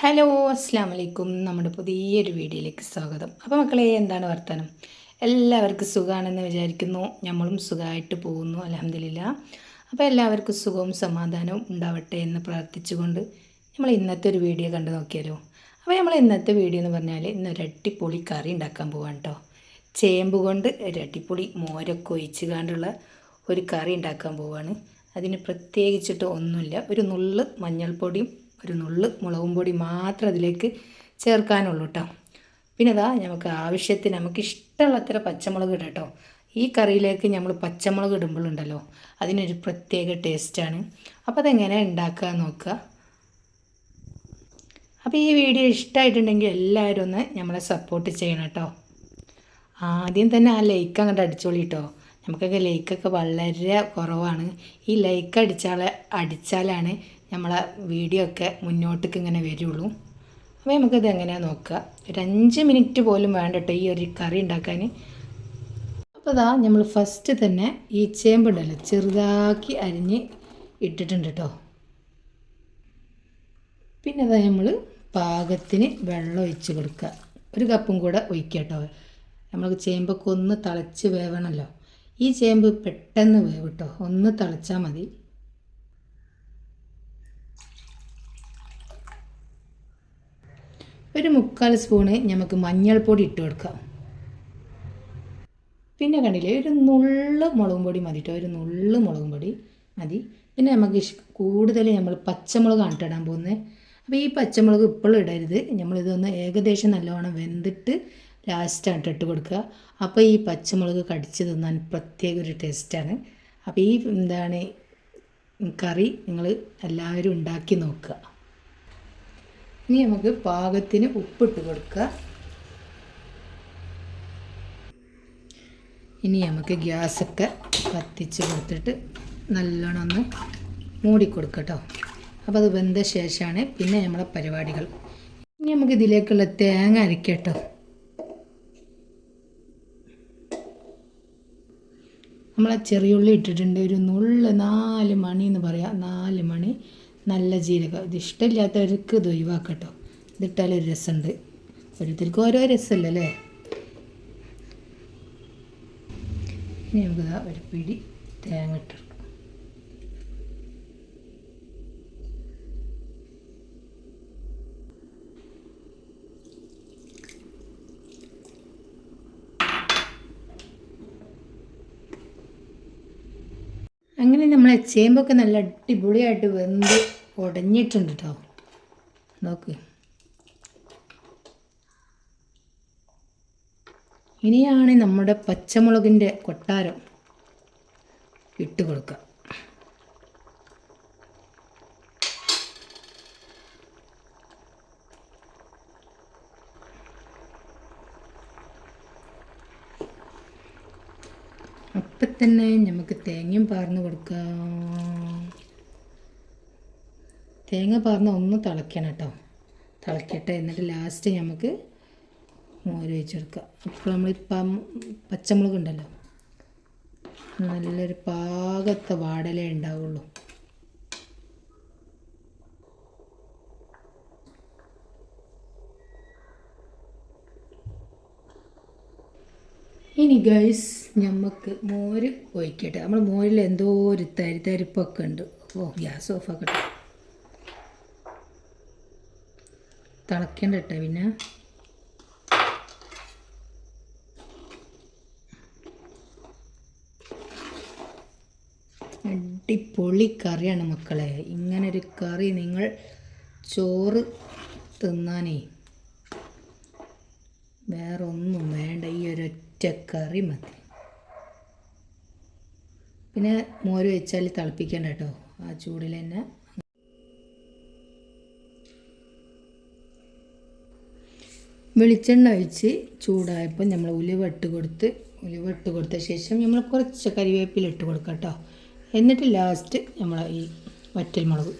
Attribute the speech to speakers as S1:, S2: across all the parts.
S1: Hello അസ്സാം വലൈക്കും നമ്മുടെ പുതിയൊരു വീഡിയോയിലേക്ക് സ്വാഗതം. അപ്പോൾ മക്കളെ എന്താണ് വർത്തമാനം എല്ലാവർക്കും സുഖമാണെന്ന് വിചാരിക്കുന്നു. നമ്മളും സുഖമായിട്ട് പോകുന്നു അലഹമില്ല അപ്പോൾ എല്ലാവർക്കും സുഖവും സമാധാനവും ഉണ്ടാവട്ടെ എന്ന് പ്രാർത്ഥിച്ചുകൊണ്ട് നമ്മൾ ഇന്നത്തെ ഒരു വീഡിയോ കണ്ടു നോക്കിയാലോ? അപ്പോൾ നമ്മൾ ഇന്നത്തെ വീഡിയോ എന്ന് പറഞ്ഞാൽ ഇന്ന് ഒരു അടിപൊളി കറി ഉണ്ടാക്കാൻ പോവാണ് കേട്ടോ ചേമ്പ് കൊണ്ട് ഒരു അട്ടിപ്പൊളി മോരൊക്കെ ഒഴിച്ച് കാണ്ടുള്ള ഒരു കറി ഉണ്ടാക്കാൻ പോവാണ്. അതിന് പ്രത്യേകിച്ചിട്ട് ഒന്നുമില്ല. ഒരു നുള്ള് മഞ്ഞൾപ്പൊടിയും ഒരു നുള്ള് മുളകും പൊടി മാത്രം അതിലേക്ക് ചേർക്കാനുള്ളൂ കേട്ടോ പിന്നെ അതാ നമുക്ക് ആവശ്യത്തിന് നമുക്ക് ഇഷ്ടമുള്ള അത്ര പച്ചമുളക് ഇടാം കേട്ടോ ഈ കറിയിലേക്ക് നമ്മൾ പച്ചമുളക് ഇടുമ്പോഴുണ്ടല്ലോ അതിനൊരു പ്രത്യേക ടേസ്റ്റാണ് അപ്പോൾ അതെങ്ങനെ ഉണ്ടാക്കുക നോക്കുക അപ്പോൾ ഈ വീഡിയോ ഇഷ്ടമായിട്ടുണ്ടെങ്കിൽ എല്ലാവരും ഒന്ന് നമ്മളെ സപ്പോർട്ട് ചെയ്യണം കേട്ടോ ആദ്യം തന്നെ ആ ലൈക്ക് അങ്ങോട്ട് അടിച്ചോളി കേട്ടോ നമുക്കൊക്കെ ലൈക്കൊക്കെ വളരെ കുറവാണ്. ഈ ലൈക്ക് അടിച്ചാൽ അടിച്ചാലാണ് നമ്മളെ വീഡിയോ ഒക്കെ മുന്നോട്ടേക്ക് ഇങ്ങനെ വരുള്ളൂ. അപ്പോൾ നമുക്കത് എങ്ങനെയാണ് നോക്കുക? ഒരു അഞ്ച് മിനിറ്റ് പോലും വേണ്ടട്ടോ ഈ ഒരു കറി ഉണ്ടാക്കാൻ. അപ്പോൾ അതാ നമ്മൾ ഫസ്റ്റ് തന്നെ ഈ ചേമ്പുണ്ടല്ലോ ചെറുതാക്കി അരിഞ്ഞ് ഇട്ടിട്ടുണ്ട് കേട്ടോ പിന്നെ അതാ നമ്മൾ പാകത്തിന് വെള്ളം ഒഴിച്ച് കൊടുക്കുക. ഒരു കപ്പും കൂടെ ഒഴിക്കുക കേട്ടോ നമ്മൾക്ക് ചേമ്പൊക്കെ ഒന്ന് തിളച്ച് വേവണമല്ലോ ഈ ചേമ്പ് പെട്ടെന്ന് വേവ് കേട്ടോ ഒന്ന് തിളച്ചാൽ മതി. ഒരു മുക്കാൽ സ്പൂണ് നമുക്ക് മഞ്ഞൾപ്പൊടി ഇട്ട് കൊടുക്കാം. പിന്നെ കണ്ടില്ലേ ഒരു നുള്ള് മുളകും പൊടി മതി കേട്ടോ ഒരു നുള്ള് മുളകും പൊടി മതി. പിന്നെ നമുക്ക് കൂടുതൽ നമ്മൾ പച്ചമുളകാണ് ഇട്ടിടാൻ പോകുന്നത് അപ്പോൾ ഈ പച്ചമുളക് ഇപ്പോഴും ഇടരുത്. നമ്മളിതൊന്ന് ഏകദേശം നല്ലവണ്ണം വെന്തിട്ട് ലാസ്റ്റാണ് ഇട്ട് കൊടുക്കുക. അപ്പോൾ ഈ പച്ചമുളക് കടിച്ച് തിന്നാൻ പ്രത്യേക ഒരു ടേസ്റ്റാണ് അപ്പോൾ ഈ എന്താണ് കറി നിങ്ങൾ എല്ലാവരും ഉണ്ടാക്കി നോക്കുക. ഇനി നമുക്ക് പാകത്തിന് ഉപ്പിട്ട് കൊടുക്കുക. ഇനി നമുക്ക് ഗ്യാസൊക്കെ കത്തിച്ച് കൊടുത്തിട്ട് നല്ലോണം ഒന്ന് മൂടിക്കൊടുക്കുക കേട്ടോ. അപ്പോൾ അത് വെന്ത ശേഷമാണ് പിന്നെ നമ്മളെ പരിപാടികൾ. ഇനി നമുക്ക് ഇതിലേക്കുള്ള തേങ്ങ അരക്കട്ടോ നമ്മളെ ചെറിയുള്ളി ഇട്ടിട്ടുണ്ട്. ഒരു നുള്ള് നാല് മണി എന്ന് പറയാം. നാല് മണി. നല്ല ജീരകം. ഇത് ഇഷ്ടമില്ലാത്തവർക്ക് ഇത് ഒഴിവാക്കട്ടോ. ഇതിട്ടാൽ ഒരു രസമുണ്ട്. ഓരോരുത്തർക്കും ഓരോ രസമല്ലേ? ഇനി നമുക്ക് ഒരു പിടി തേങ്ങ ഇട്ടെടുക്കാം അങ്ങനെ നമ്മളെ ചേമ്പൊക്കെ നല്ല അടിപൊളിയായിട്ട് വെന്ത് ഉടഞ്ഞിട്ടുണ്ട് കേട്ടോ നോക്ക്. ഇനിയാണ് നമ്മുടെ പച്ചമുളകിന്റെ കൊട്ടാരം ഇട്ട് കൊടുക്കുക. അപ്പം തന്നെ നമുക്ക് തേങ്ങയും പാർന്ന് കൊടുക്കാം. തേങ്ങ പാർന്ന് ഒന്ന് തിളയ്ക്കണം കേട്ടോ തിളയ്ക്കട്ടെ എന്നിട്ട് ലാസ്റ്റ് നമുക്ക് മോര് വെച്ച് കൊടുക്കാം അപ്പോൾ നമ്മളിപ്പം പച്ചമുളക് ഉണ്ടല്ലോ. നല്ലൊരു പാകത്തെ വാടലേ ഉണ്ടാവുള്ളൂ. ഇനി ഗൈസ് നമുക്ക് മോര് ഒഴിക്കട്ടെ. നമ്മൾ മോരിൽ എന്തോ ഒരു തരി തരിപ്പൊക്കെ ഉണ്ട്. ഓ ഗ്യാസ് ഓഫ് ആക്കട്ടെ. തിളയ്ക്കണ്ട കേട്ടോ പിന്നെ. അടിപൊളി കറിയാണ് മക്കളെ. ഇങ്ങനൊരു കറി നിങ്ങൾ ചോറ് തിന്നാനേ വേറൊന്നും വേണ്ട. ഈ ഒരൊറ്റ കറി മതി. പിന്നെ മോര് വെച്ചാൽ തിളപ്പിക്കേണ്ട കേട്ടോ. ആ ചൂടിൽ തന്നെ. വെളിച്ചെണ്ണ ഒഴിച്ച് ചൂടായപ്പോൾ നമ്മൾ ഉലുവ ഇട്ട് കൊടുത്ത് ഉലുവ ഇട്ട് കൊടുത്ത ശേഷം നമ്മൾ കുറച്ച് കരിവേപ്പില ഇട്ട് കൊടുക്കാം കേട്ടോ. എന്നിട്ട് ലാസ്റ്റ് നമ്മൾ ഈ വറ്റൽ മുളക്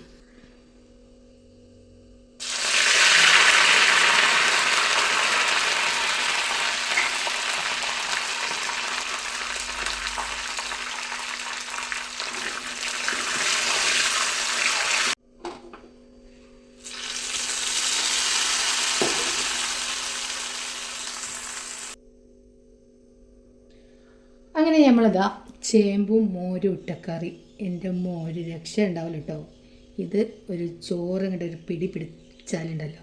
S1: അങ്ങനെ നമ്മളിതാ ചേമ്പും മോരും ഇട്ടക്കറി എന്റെ മോര് രക്ഷ ഉണ്ടാവില്ല കേട്ടോ. ഇത് ഒരു ചോറ് ഇങ്ങോട്ട് ഒരു പിടി പിടിച്ചാലുണ്ടല്ലോ.